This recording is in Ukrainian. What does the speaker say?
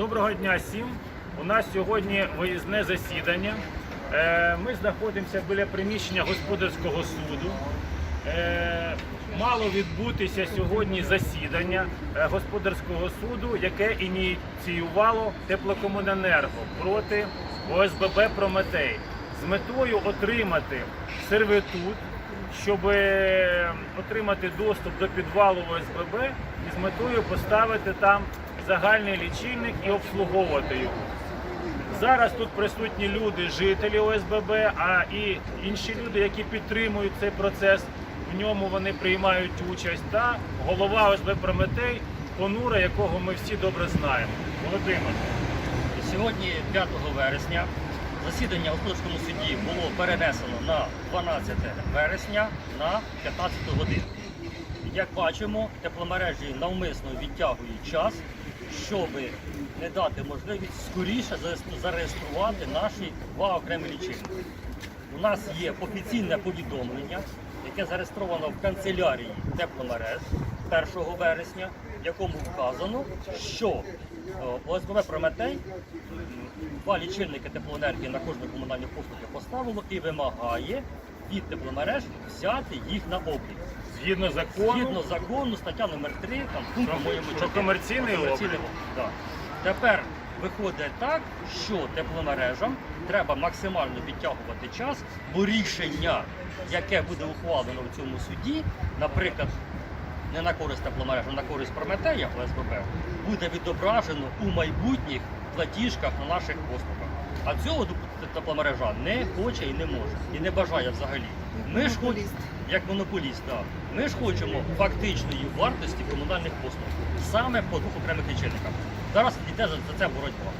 Доброго дня всім. У нас сьогодні виїзне засідання. Е, Ми знаходимося біля приміщення господарського суду. Е, Мало відбутися сьогодні засідання е, господарського суду, яке ініціювало теплокомуненерго проти ОСББ Прометей з метою отримати сервітут, щоб отримати доступ до підвалу ОСББ і з метою поставити там загальний лічильник і обслуговувати його. Зараз тут присутні люди, жителі ОСББ, а і інші люди, які підтримують цей процес. В ньому вони приймають участь. Та голова ОСБ Прометей Понура, якого ми всі добре знаємо. Володимир. Сьогодні, 5 вересня, засідання в господарському суді було перенесено на 12 вересня на 15 годину. Як бачимо, тепломережі навмисно відтягують час, щоб не дати можливість скоріше зареєструвати наші два окремі лічильники. У нас є офіційне повідомлення, яке зареєстровано в канцелярії тепломереж 1 вересня, в якому вказано, що е, ОСББ Прометей два лічильники теплоенергії на кожну комунальну послугу поставило і вимагає від тепломереж взяти їх на облік. Згідно закону, Згідно закону, стаття номер 3, там пункт, Про- по-моєму, про 4. комерційний Про облік. Да. Тепер виходить так, що тепломережам треба максимально підтягувати час, бо рішення, яке буде ухвалено в цьому суді, наприклад, не на користь тепломереж, а на користь Прометея ОСББ, буде відображено у майбутніх платіжках на наших послугах. А цього допустити тепломережа не хоче і не може, і не бажає взагалі. Ми ж хоч, як монополіст, так. ми ж хочемо фактичної вартості комунальних послуг саме по двох окремих лічильниках. Зараз йде за за це боротьба.